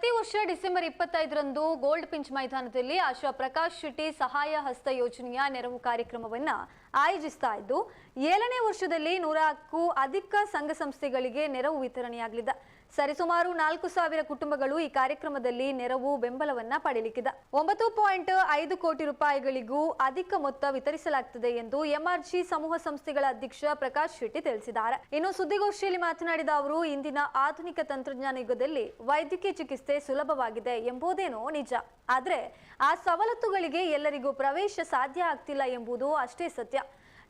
ಪ್ರತಿ ವರ್ಷ ಡಿಸೆಂಬರ್ ಇಪ್ಪತ್ತೈದರಂದು ಗೋಲ್ಡ್ ಪಿಂಚ್ ಮೈದಾನದಲ್ಲಿ ಆಶಾ ಪ್ರಕಾಶ್ ಶೆಟ್ಟಿ ಸಹಾಯ ಹಸ್ತ ಯೋಜನೆಯ ನೆರವು ಕಾರ್ಯಕ್ರಮವನ್ನ ಆಯೋಜಿಸ್ತಾ ಇದ್ದು, ಏಳನೇ ವರ್ಷದಲ್ಲಿ ನೂರಕ್ಕೂ ಅಧಿಕ ಸಂಘ ಸಂಸ್ಥೆಗಳಿಗೆ ನೆರವು ವಿತರಣೆಯಾಗಲಿದೆ. ಸರಿಸುಮಾರು ನಾಲ್ಕು ಸಾವಿರ ಕುಟುಂಬಗಳು ಈ ಕಾರ್ಯಕ್ರಮದಲ್ಲಿ ನೆರವು, ಬೆಂಬಲವನ್ನ ಪಡೆಯಲಿಕ್ಕಿದೆ ಒಂಬತ್ತು ಪಾಯಿಂಟ್ ಐದು ಕೋಟಿ ರೂಪಾಯಿಗಳಿಗೂ ಅಧಿಕ ಮೊತ್ತ ವಿತರಿಸಲಾಗುತ್ತದೆ ಎಂದು ಎಂಆರ್ಜಿ ಸಮೂಹ ಸಂಸ್ಥೆಗಳ ಅಧ್ಯಕ್ಷ ಪ್ರಕಾಶ್ ಶೆಟ್ಟಿ ತಿಳಿಸಿದ್ದಾರೆ. ಇನ್ನು ಸುದ್ದಿಗೋಷ್ಠಿಯಲ್ಲಿ ಮಾತನಾಡಿದ ಅವರು, ಇಂದಿನ ಆಧುನಿಕ ತಂತ್ರಜ್ಞಾನ ಯುಗದಲ್ಲಿ ವೈದ್ಯಕೀಯ ಚಿಕಿತ್ಸೆ ಸುಲಭವಾಗಿದೆ ಎಂಬುದೇನೋ ನಿಜ. ಆದ್ರೆ ಆ ಸವಲತ್ತುಗಳಿಗೆ ಎಲ್ಲರಿಗೂ ಪ್ರವೇಶ ಸಾಧ್ಯ ಆಗ್ತಿಲ್ಲ ಎಂಬುದು ಅಷ್ಟೇ ಸತ್ಯ.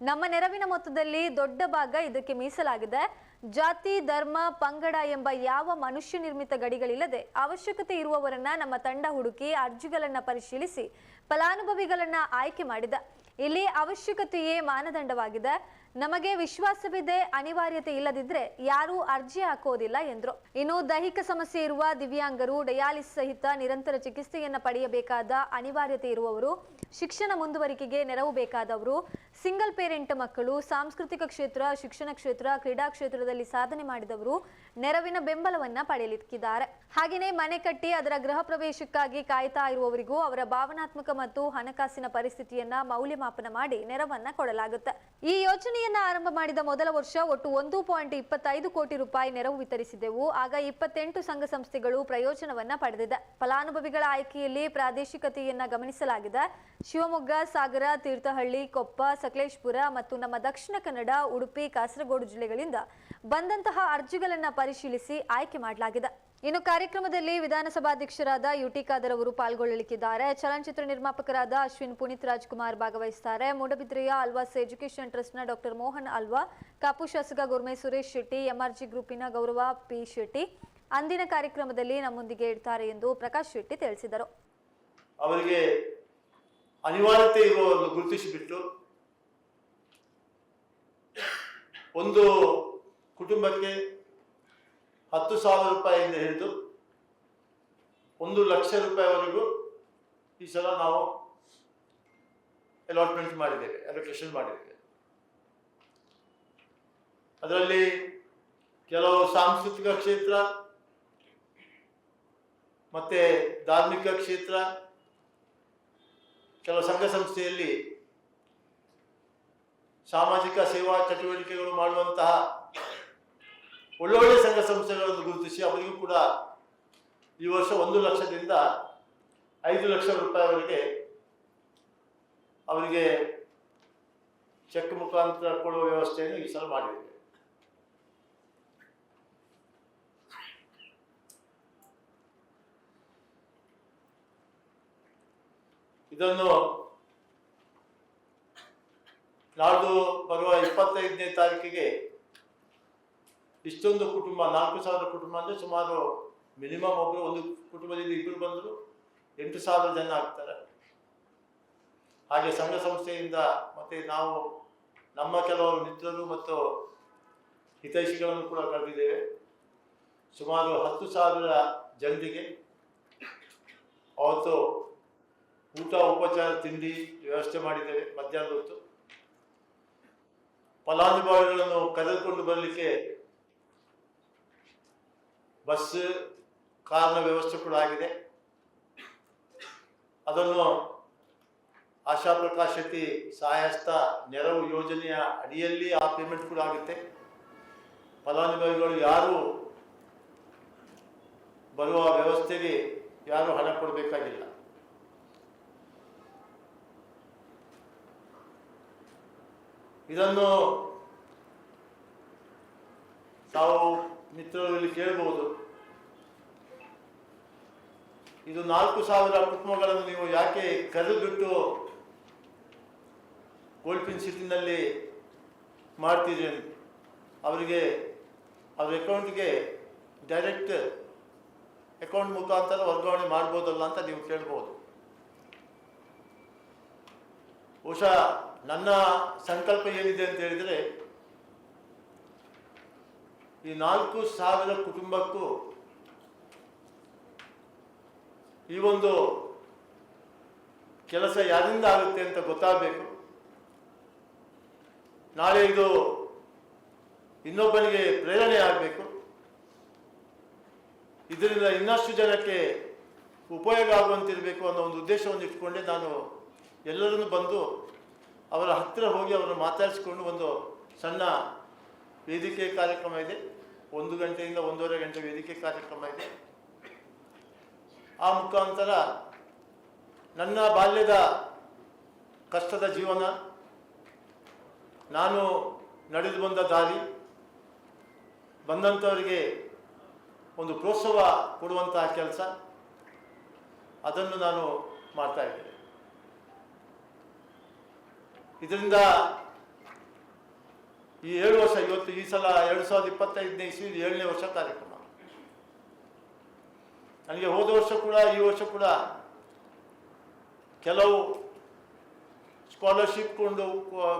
ನಮ್ಮ ನೆರವಿನ ಮೊತ್ತದಲ್ಲಿ ದೊಡ್ಡ ಭಾಗ ಇದಕ್ಕೆ ಮೀಸಲಾಗಿದೆ. ಜಾತಿ, ಧರ್ಮ, ಪಂಗಡ ಎಂಬ ಯಾವ ಮನುಷ್ಯ ನಿರ್ಮಿತ ಗಡಿಗಳಿಲ್ಲದೆ ಅವಶ್ಯಕತೆ ಇರುವವರನ್ನ ನಮ್ಮ ತಂಡ ಹುಡುಕಿ ಅರ್ಜಿಗಳನ್ನ ಪರಿಶೀಲಿಸಿ ಫಲಾನುಭವಿಗಳನ್ನ ಆಯ್ಕೆ ಮಾಡಿದ. ಇಲ್ಲಿ ಅವಶ್ಯಕತೆಯೇ ಮಾನದಂಡವಾಗಿದೆ. ನಮಗೆ ವಿಶ್ವಾಸವಿದೆ, ಅನಿವಾರ್ಯತೆ ಇಲ್ಲದಿದ್ರೆ ಯಾರೂ ಅರ್ಜಿ ಹಾಕೋದಿಲ್ಲ ಎಂದರು. ಇನ್ನು ದೈಹಿಕ ಸಮಸ್ಯೆ ಇರುವ ದಿವ್ಯಾಂಗರು ಡಯಾಲಿಸ್ ಸಹಿತ ನಿರಂತರ ಚಿಕಿತ್ಸೆಯನ್ನ ಪಡೆಯಬೇಕಾದ ಅನಿವಾರ್ಯತೆ ಇರುವವರು, ಶಿಕ್ಷಣ ಮುಂದುವರಿಕೆಗೆ ನೆರವು ಬೇಕಾದವರು, ಸಿಂಗಲ್ ಪೇರೆಂಟ್ ಮಕ್ಕಳು, ಸಾಂಸ್ಕೃತಿಕ ಕ್ಷೇತ್ರ, ಶಿಕ್ಷಣ ಕ್ಷೇತ್ರ, ಕ್ರೀಡಾ ಕ್ಷೇತ್ರದಲ್ಲಿ ಸಾಧನೆ ಮಾಡಿದವರು ನೆರವಿನ ಬೆಂಬಲವನ್ನ ಪಡೆಯಲಿಕ್ಕಿದ್ದಾರೆ. ಹಾಗೆಯೇ ಮನೆ ಕಟ್ಟಿ ಅದರ ಗೃಹ ಪ್ರವೇಶಕ್ಕಾಗಿ ಕಾಯ್ತಾ ಇರುವವರಿಗೂ ಅವರ ಭಾವನಾತ್ಮಕ ಮತ್ತು ಹಣಕಾಸಿನ ಪರಿಸ್ಥಿತಿಯನ್ನ ಮೌಲ್ಯಮಾಪನ ಮಾಡಿ ನೆರವನ್ನ ಕೊಡಲಾಗುತ್ತೆ. ಈ ಯೋಜನೆಯನ್ನ ಆರಂಭ ಮಾಡಿದ ಮೊದಲ ವರ್ಷ ಒಟ್ಟು ಒಂದು ಪಾಯಿಂಟ್ ಇಪ್ಪತ್ತೈದು ಕೋಟಿ ರೂಪಾಯಿ ನೆರವು ವಿತರಿಸಿದೆವು ಆಗ ಇಪ್ಪತ್ತೆಂಟು ಸಂಘ ಸಂಸ್ಥೆಗಳು ಪ್ರಯೋಜನವನ್ನ ಪಡೆದಿದೆ. ಫಲಾನುಭವಿಗಳ ಆಯ್ಕೆಯಲ್ಲಿ ಪ್ರಾದೇಶಿಕತೆಯನ್ನ ಗಮನಿಸಲಾಗಿದೆ. ಶಿವಮೊಗ್ಗ, ಸಾಗರ, ತೀರ್ಥಹಳ್ಳಿ, ಕೊಪ್ಪ, ಸಕಲೇಶ್ಪುರ ಮತ್ತು ನಮ್ಮ ದಕ್ಷಿಣ ಕನ್ನಡ, ಉಡುಪಿ, ಕಾಸರಗೋಡು ಜಿಲ್ಲೆಗಳಿಂದ ಬಂದಂತಹ ಅರ್ಜಿಗಳನ್ನ ಪರಿಶೀಲಿಸಿ ಆಯ್ಕೆ ಮಾಡಲಾಗಿದೆ. ಇನ್ನು ಕಾರ್ಯಕ್ರಮದಲ್ಲಿ ವಿಧಾನಸಭಾಧ್ಯಕ್ಷರಾದ ಯುಟಿ ಖಾದರ್ ಅವರು ಪಾಲ್ಗೊಳ್ಳಲಿಕ್ಕಿದ್ದಾರೆ. ಚಲನಚಿತ್ರ ನಿರ್ಮಾಪಕರಾದ ಅಶ್ವಿನ್ ಪುನೀತ್ ರಾಜ್ಕುಮಾರ್ ಭಾಗವಹಿಸುತ್ತಾರೆ ಮೂಡಬಿದ್ರೆಯ ಅಲ್ವಾಸ್ ಎಜುಕೇಷನ್ ಟ್ರಸ್ಟ್ನ ಡಾಕ್ಟರ್ ಮೋಹನ್ ಅಲ್ವಾ, ಕಾಪು ಶಾಸಕ ಗುರ್ಮೆ ಸುರೇಶ್ ಶೆಟ್ಟಿ, ಎಂಆರ್ಜಿ ಗ್ರೂಪಿನ ಗೌರವ ಪಿ ಶೆಟ್ಟಿ ಅಂದಿನ ಕಾರ್ಯಕ್ರಮದಲ್ಲಿ ನಮ್ಮೊಂದಿಗೆ ಇರ್ತಾರೆ ಎಂದು ಪ್ರಕಾಶ್ ಶೆಟ್ಟಿ ತಿಳಿಸಿದರು. ಅವರಿಗೆ ಅನಿವಾರ್ಯತೆ ಇರುವವರನ್ನು ಗುರುತಿಸಿಬಿಟ್ಟು ಒಂದು ಕುಟುಂಬಕ್ಕೆ ಹತ್ತು ಸಾವಿರ ರೂಪಾಯಿಯಿಂದ ಹಿಡಿದು ಒಂದು ಲಕ್ಷ ರೂಪಾಯಿವರೆಗೂ ಈ ಸಲ ನಾವು ಅಲಾಟ್ಮೆಂಟ್ ಮಾಡಿದ್ದೇವೆ ಅಲೋಕೇಶನ್ ಮಾಡಿದ್ದೇವೆ. ಅದರಲ್ಲಿ ಕೆಲವು ಸಾಂಸ್ಕೃತಿಕ ಕ್ಷೇತ್ರ ಮತ್ತೆ ಧಾರ್ಮಿಕ ಕ್ಷೇತ್ರ, ಕೆಲವು ಸಂಘ ಸಂಸ್ಥೆಯಲ್ಲಿ ಸಾಮಾಜಿಕ ಸೇವಾ ಚಟುವಟಿಕೆಗಳು ಮಾಡುವಂತಹ ಒಳ್ಳೊಳ್ಳೆ ಸಂಘ ಸಂಸ್ಥೆಗಳನ್ನು ಗುರುತಿಸಿ ಅವರಿಗೂ ಕೂಡ ಈ ವರ್ಷ ಒಂದು ಲಕ್ಷದಿಂದ ಐದು ಲಕ್ಷ ರೂಪಾಯಿವರೆಗೆ ಅವರಿಗೆ ಚೆಕ್ ಮುಖಾಂತರ ಕೊಡುವ ವ್ಯವಸ್ಥೆಯನ್ನು ಈ ಸಲ ಮಾಡಿದ್ದೇವೆ. ಇದನ್ನು ನಾಡ್ದು ಬರುವ ಇಪ್ಪತ್ತೈದನೇ ತಾರೀಕಿಗೆ ಇಷ್ಟೊಂದು ಕುಟುಂಬ, ನಾಲ್ಕು ಸಾವಿರ ಕುಟುಂಬ ಅಂದರೆ ಸುಮಾರು ಮಿನಿಮಮ್ ಒಬ್ಬರು ಒಂದು ಕುಟುಂಬದಿಂದ ಇಬ್ಬರು ಬಂದರು ಎಂಟು ಸಾವಿರ ಜನ ಆಗ್ತಾರೆ. ಹಾಗೆ ಸಂಘ ಸಂಸ್ಥೆಯಿಂದ ಮತ್ತೆ ನಾವು ನಮ್ಮ ಕೆಲವರು ಮಿತ್ರರು ಮತ್ತು ಹಿತೈಷಿಗಳನ್ನು ಕೂಡ ಕರೆದಿದ್ದೇವೆ. ಸುಮಾರು ಹತ್ತು ಸಾವಿರ ಜನರಿಗೆ ಅವತ್ತು ಊಟ, ಉಪಚಾರ, ತಿಂಡಿ ವ್ಯವಸ್ಥೆ ಮಾಡಿದ್ದೇವೆ ಮಧ್ಯಾಹ್ನ ಹೊತ್ತು. ಫಲಾನುಭವಿಗಳನ್ನು ಕರೆದುಕೊಂಡು ಬರಲಿಕ್ಕೆ ಬಸ್ ಕಾರ್ನ ವ್ಯವಸ್ಥೆ ಕೂಡ ಆಗಿದೆ. ಅದನ್ನು ಆಶಾ ಪ್ರಕಾಶ್ ಶೆಟ್ಟಿ ಸಹಾಯಸ್ಥ ನೆರವು ಯೋಜನೆಯ ಅಡಿಯಲ್ಲಿ ಆ ಪೇಮೆಂಟ್ ಕೂಡ ಆಗುತ್ತೆ. ಫಲಾನುಭವಿಗಳು ಯಾರು ಬರುವ ವ್ಯವಸ್ಥೆಗೆ ಯಾರು ಹಣ ಕೊಡಬೇಕಾಗಿಲ್ಲ. ಇದನ್ನು ತಾವು ಮಿತ್ರರು ಇಲ್ಲಿ ಕೇಳಬಹುದು. ಇದು ನಾಲ್ಕು ಸಾವಿರ ಕುಟುಂಬಗಳನ್ನು ನೀವು ಯಾಕೆ ಕರೆದುಬಿಟ್ಟು ಗೋಲ್ಪಿನ್ ಸಿಟಿನಲ್ಲಿ ಮಾಡ್ತೀರಿ ಅವರಿಗೆ, ಅವ್ರ ಅಕೌಂಟ್ಗೆ ಡೈರೆಕ್ಟ್ ಅಕೌಂಟ್ ಮುಖಾಂತರ ವರ್ಗಾವಣೆ ಮಾಡ್ಬೋದಲ್ಲ ಅಂತ ನೀವು ಕೇಳ್ಬೋದು. ಬಹುಶಃ ನನ್ನ ಸಂಕಲ್ಪ ಏನಿದೆ ಅಂತ ಹೇಳಿದರೆ, ಈ ನಾಲ್ಕು ಸಾವಿರ ಕುಟುಂಬಕ್ಕೂ ಈ ಒಂದು ಕೆಲಸ ಯಾರಿಂದ ಆಗುತ್ತೆ ಅಂತ ಗೊತ್ತಾಗಬೇಕು. ನಾಳೆ ಇದು ಇನ್ನೊಬ್ಬನಿಗೆ ಪ್ರೇರಣೆ ಆಗಬೇಕು. ಇದರಿಂದ ಇನ್ನಷ್ಟು ಜನಕ್ಕೆ ಉಪಯೋಗ ಆಗುವಂತಿರಬೇಕು ಅನ್ನೋ ಒಂದು ಉದ್ದೇಶವನ್ನು ಇಟ್ಕೊಂಡೆ ನಾನು ಎಲ್ಲರನ್ನು ಬಂದು ಅವರ ಹತ್ತಿರ ಹೋಗಿ ಅವರನ್ನು ಮಾತಾಡಿಸಿಕೊಂಡು ಒಂದು ಸಣ್ಣ ವೇದಿಕೆ ಕಾರ್ಯಕ್ರಮ ಇದೆ. ಒಂದು ಗಂಟೆಯಿಂದ ಒಂದೂವರೆ ಗಂಟೆ ವೇದಿಕೆ ಕಾರ್ಯಕ್ರಮ ಇದೆ. ಆ ಮುಖಾಂತರ ನನ್ನ ಬಾಲ್ಯದ ಕಷ್ಟದ ಜೀವನ, ನಾನು ನಡೆದು ಬಂದ ದಾರಿ ಬಂದಂಥವರಿಗೆ ಒಂದು ಪ್ರೋತ್ಸಾಹ ಕೊಡುವಂತಹ ಕೆಲಸ, ಅದನ್ನು ನಾನು ಮಾಡ್ತಾ ಇದ್ದೇನೆ. ಇದರಿಂದ ಈ ಏಳು ವರ್ಷ, ಇವತ್ತು ಈ ಸಲ ಎರಡು ಸಾವಿರದ ಇಪ್ಪತ್ತೈದನೇ ಇಸ್ವಿ ಏಳನೇ ವರ್ಷ ಕಾರ್ಯಕ್ರಮ ನನಗೆ ಹೋದ ವರ್ಷ ಕೂಡ, ಈ ವರ್ಷ ಕೂಡ ಕೆಲವು ಸ್ಕಾಲರ್ಶಿಪ್ ಕೊಂಡು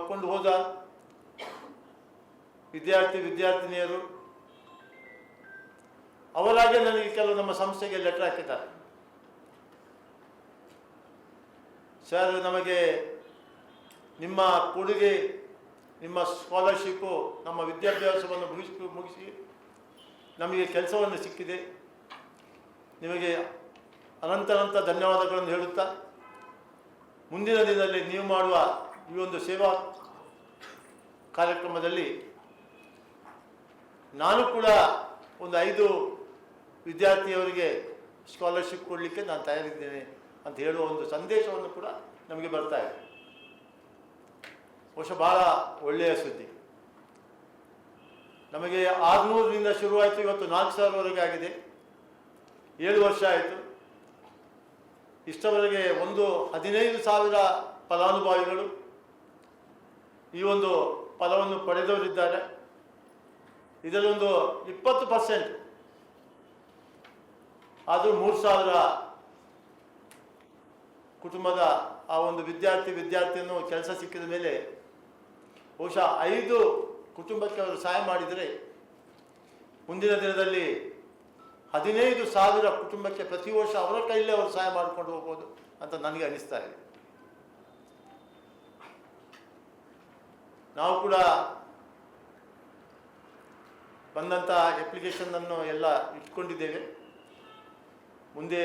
ಕೊಂಡು ಹೋದ ವಿದ್ಯಾರ್ಥಿ, ವಿದ್ಯಾರ್ಥಿನಿಯರು, ಅವರಾಗೆ ನನಗೆ ಕೆಲವು ನಮ್ಮ ಸಂಸ್ಥೆಗೆ ಲೆಟರ್ ಹಾಕಿದ್ದಾರೆ. ಸರ್ ನಮಗೆ ನಿಮ್ಮ ಕೊಡುಗೆ, ನಿಮ್ಮ ಸ್ಕಾಲರ್ಶಿಪ್ಪು ನಮ್ಮ ವಿದ್ಯಾಭ್ಯಾಸವನ್ನು ಮುಗಿಸಿ ಮುಗಿಸಿ ನಮಗೆ ಕೆಲಸವನ್ನು ಸಿಕ್ಕಿದೆ. ನಿಮಗೆ ಅನಂತನಂತ ಧನ್ಯವಾದಗಳನ್ನು ಹೇಳುತ್ತಾ, ಮುಂದಿನ ದಿನದಲ್ಲಿ ನೀವು ಮಾಡುವ ಈ ಒಂದು ಸೇವಾ ಕಾರ್ಯಕ್ರಮದಲ್ಲಿ ನಾನು ಕೂಡ ಒಂದು ಐದು ವಿದ್ಯಾರ್ಥಿಯವರಿಗೆ ಸ್ಕಾಲರ್ಶಿಪ್ ಕೊಡಲಿಕ್ಕೆ ನಾನು ತಯಾರಿದ್ದೇನೆ ಅಂತ ಹೇಳುವ ಒಂದು ಸಂದೇಶವನ್ನು ಕೂಡ ನಮಗೆ ಬರ್ತಾ ಇದೆ. ಬಹುಶಃ ಭಾಳ ಒಳ್ಳೆಯ ಸುದ್ದಿ. ನಮಗೆ ಆರುನೂರರಿಂದ ಶುರುವಾಯಿತು, ಇವತ್ತು ನಾಲ್ಕು ಸಾವಿರವರೆಗೆ ಆಗಿದೆ. ಏಳು ವರ್ಷ ಆಯಿತು. ಇಷ್ಟವರೆಗೆ ಒಂದು ಹದಿನೈದು ಸಾವಿರ ಫಲಾನುಭವಿಗಳು ಈ ಒಂದು ಫಲವನ್ನು ಪಡೆದವರಿದ್ದಾರೆ. ಇದರೊಂದು ಇಪ್ಪತ್ತು ಪರ್ಸೆಂಟ್. ಆದರೂ ಮೂರು ಸಾವಿರ ಕುಟುಂಬದ ಆ ಒಂದು ವಿದ್ಯಾರ್ಥಿ ವಿದ್ಯಾರ್ಥಿಯನ್ನು ಕೆಲಸ ಸಿಕ್ಕಿದ ಮೇಲೆ ಬಹುಶಃ ಐದು ಕುಟುಂಬಕ್ಕೆ ಅವರು ಸಹಾಯ ಮಾಡಿದರೆ ಮುಂದಿನ ದಿನದಲ್ಲಿ ಹದಿನೈದು ಸಾವಿರ ಕುಟುಂಬಕ್ಕೆ ಪ್ರತಿ ವರ್ಷ ಅವರ ಕೈಯಲ್ಲೇ ಅವರು ಸಹಾಯ ಮಾಡಿಕೊಂಡು ಹೋಗ್ಬೋದು ಅಂತ ನನಗೆ ಅನಿಸ್ತಾ ಇದೆ. ನಾವು ಕೂಡ ಬಂದಂಥ ಅಪ್ಲಿಕೇಶನನ್ನು ಎಲ್ಲ ಇಟ್ಕೊಂಡಿದ್ದೇವೆ. ಮುಂದೆ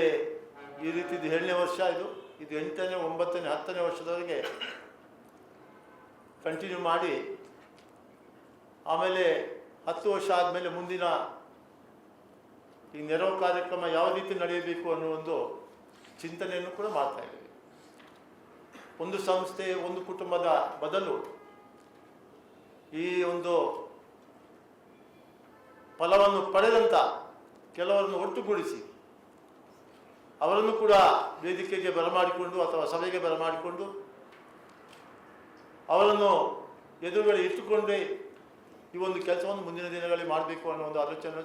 ಈ ರೀತಿದು ಏಳನೇ ವರ್ಷ ಇದು. ಇದು ಎಂಟನೇ, ಒಂಬತ್ತನೇ, ಹತ್ತನೇ ವರ್ಷದವರೆಗೆ ಕಂಟಿನ್ಯೂ ಮಾಡಿ ಆಮೇಲೆ ಹತ್ತು ವರ್ಷ ಆದಮೇಲೆ ಮುಂದಿನ ಈ ನೆರವು ಕಾರ್ಯಕ್ರಮ ಯಾವ ರೀತಿ ನಡೆಯಬೇಕು ಅನ್ನೋ ಒಂದು ಚಿಂತನೆಯನ್ನು ಕೂಡ ಮಾಡ್ತಾ ಇದ್ದೀವಿ. ಒಂದು ಸಂಸ್ಥೆ, ಒಂದು ಕುಟುಂಬದ ಬದಲು ಈ ಒಂದು ಫಲವನ್ನು ಪಡೆದಂತ ಕೆಲವರನ್ನು ಒಟ್ಟುಗೂಡಿಸಿ ಅವರನ್ನು ಕೂಡ ವೇದಿಕೆಗೆ ಬರಮಾಡಿಕೊಂಡು ಅಥವಾ ಸಭೆಗೆ ಬರಮಾಡಿಕೊಂಡು ಅವರನ್ನು ಎದುರುಗಡೆ ಇಟ್ಟುಕೊಂಡೇ ಈ ಒಂದು ಕೆಲಸವನ್ನು ಮುಂದಿನ ದಿನಗಳಲ್ಲಿ ಮಾಡಬೇಕು ಅನ್ನೋ ಒಂದು ಆಲೋಚನೆ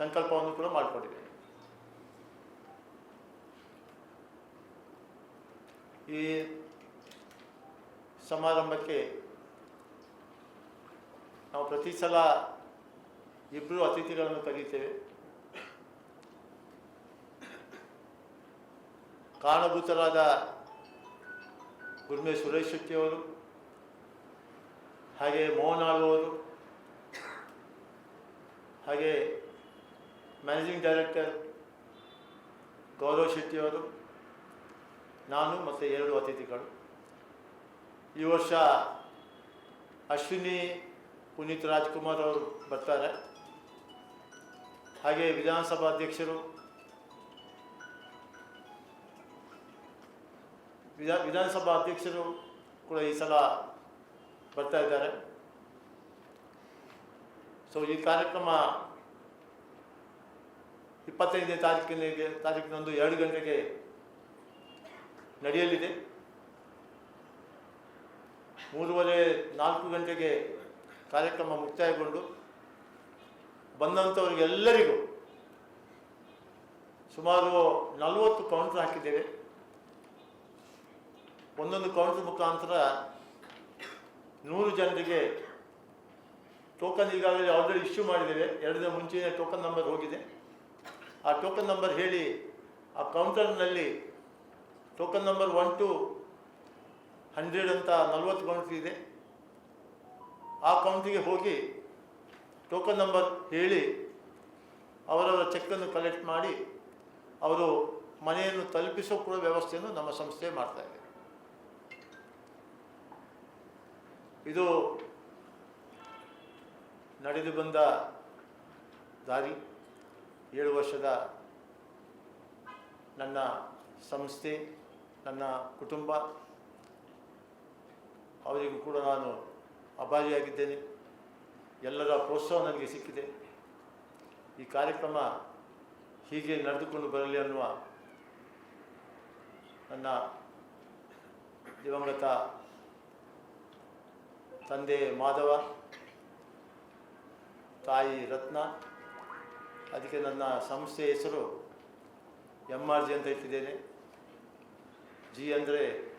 ಸಂಕಲ್ಪವನ್ನು ಕೂಡ ಮಾಡಿಕೊಂಡಿದ್ದೇನೆ. ಈ ಸಮಾರಂಭಕ್ಕೆ ನಾವು ಪ್ರತಿ ಸಲ ಇಬ್ಬರು ಅತಿಥಿಗಳನ್ನು ಕರೀತೇವೆ. ಕಾರಣಭೂತರಾದ ಗುರುಮೆ ಸುರೇಶ್ ಶೆಟ್ಟಿಯವರು ಹಾಗೆ ಮೋಹನ್ ಅವರು, ಹಾಗೆ ಮ್ಯಾನೇಜಿಂಗ್ ಡೈರೆಕ್ಟರ್ ಗೌರವ್ ಶೆಟ್ಟಿ ಅವರು, ನಾನು ಮತ್ತು ಎರಡು ಅತಿಥಿಗಳು. ಈ ವರ್ಷ ಅಶ್ವಿನಿ ಪುನೀತ್ ರಾಜ್ಕುಮಾರ್ ಅವರು ಬರ್ತಾರೆ. ಹಾಗೆ ವಿಧಾನಸಭಾ ಅಧ್ಯಕ್ಷರು ವಿಧಾ, ವಿಧಾನಸಭಾ ಅಧ್ಯಕ್ಷರು ಕೂಡ ಈ ಸಲ ಬರ್ತಾ ಇದ್ದಾರೆ. ಸೊ ಈ ಕಾರ್ಯಕ್ರಮ ಇಪ್ಪತ್ತೈದನೇ ತಾರೀಕಿನಿಗೆ ತಾರೀಕಿನೊಂದು ಎರಡು ಗಂಟೆಗೆ ನಡೆಯಲಿದೆ. ಮೂರುವರೆ ನಾಲ್ಕು ಗಂಟೆಗೆ ಕಾರ್ಯಕ್ರಮ ಮುಕ್ತಾಯಗೊಂಡು ಬಂದಂಥವ್ರಿಗೆಲ್ಲರಿಗೂ ಸುಮಾರು ನಲವತ್ತು ಕೌಂಟ್ರ್ ಹಾಕಿದ್ದೇವೆ. ಒಂದೊಂದು ಕೌಂಟ್ರ್ ಮುಖಾಂತರ ನೂರು ಜನರಿಗೆ ಟೋಕನ್ ಈಗಾಗಲೇ ಆಲ್ರೆಡಿ ಇಶ್ಯೂ ಮಾಡಿದ್ದೇವೆ. ಎರಡನೇ ಮುಂಚೆಯೇ ಟೋಕನ್ ನಂಬರ್ ಹೋಗಿದೆ. ಆ ಟೋಕನ್ ನಂಬರ್ ಹೇಳಿ, ಆ ಕೌಂಟರ್ನಲ್ಲಿ token number one two hundred ಅಂತ ನಲ್ವತ್ತು ಕೌಂಟ್ರಿ ಇದೆ. ಆ ಕೌಂಟಿಗೆ ಹೋಗಿ ಟೋಕನ್ ನಂಬರ್ ಹೇಳಿ, ಅವರವರ ಚೆಕ್ಕನ್ನು ಕಲೆಕ್ಟ್ ಮಾಡಿ, ಅವರು ಮನೆಯನ್ನು ತಲುಪಿಸೋ ಕೂಡ ವ್ಯವಸ್ಥೆಯನ್ನು ನಮ್ಮ ಸಂಸ್ಥೆ ಮಾಡ್ತಾ ಇದೆ. ಇದು ನಡೆದು ಬಂದ ದಾರಿ. ಏಳು ವರ್ಷದ ನನ್ನ ಸಂಸ್ಥೆ, ನನ್ನ ಕುಟುಂಬ, ಅವರಿಗೂ ಕೂಡ ನಾನು ಅಭಾರಿಯಾಗಿದ್ದೇನೆ. ಎಲ್ಲರ ಪ್ರೋತ್ಸಾಹ ನನಗೆ ಸಿಕ್ಕಿದೆ. ಈ ಕಾರ್ಯಕ್ರಮ ಹೀಗೆ ನಡೆದುಕೊಂಡು ಬರಲಿ ಅನ್ನುವ ನನ್ನ ದಿವಂಗತ ತಂದೆ ಮಾಧವ, ತಾಯಿ ರತ್ನ ಅದಕ್ಕೆ ನನ್ನ ಸಂಸ್ಥೆ ಹೆಸರು ಎಂ ಆರ್ ಜಿ. ಅಂತ ಇಟ್ಟಿದ್ದೇನೆ. ಜಿ ಅಂದರೆ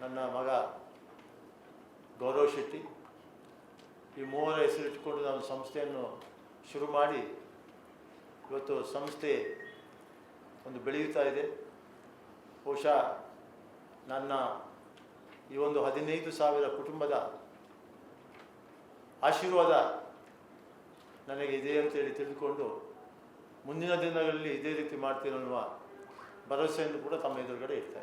ನನ್ನ ಮಗ ಗೌರವ್ ಶೆಟ್ಟಿ. ಈ ಮೂವರ ಹೆಸರಿಟ್ಟುಕೊಂಡು ನಾನು ಸಂಸ್ಥೆಯನ್ನು ಶುರು ಮಾಡಿ ಇವತ್ತು ಸಂಸ್ಥೆ ಒಂದು ಬೆಳೆಯುತ್ತಾ ಇದೆ. ಬಹುಶಃ ನನ್ನ ಈ ಒಂದು ಹದಿನೈದು ಸಾವಿರ ಕುಟುಂಬದ ಆಶೀರ್ವಾದ ನನಗೆ ಇದೆ ಅಂತೇಳಿ ತಿಳಿದುಕೊಂಡು ಮುಂದಿನ ದಿನಗಳಲ್ಲಿ ಇದೇ ರೀತಿ ಮಾಡ್ತೀನಿ ಅನ್ನುವ ಭರವಸೆಯನ್ನು ಕೂಡ ತಮ್ಮ ಎದುರುಗಡೆ ಇಡ್ತಾ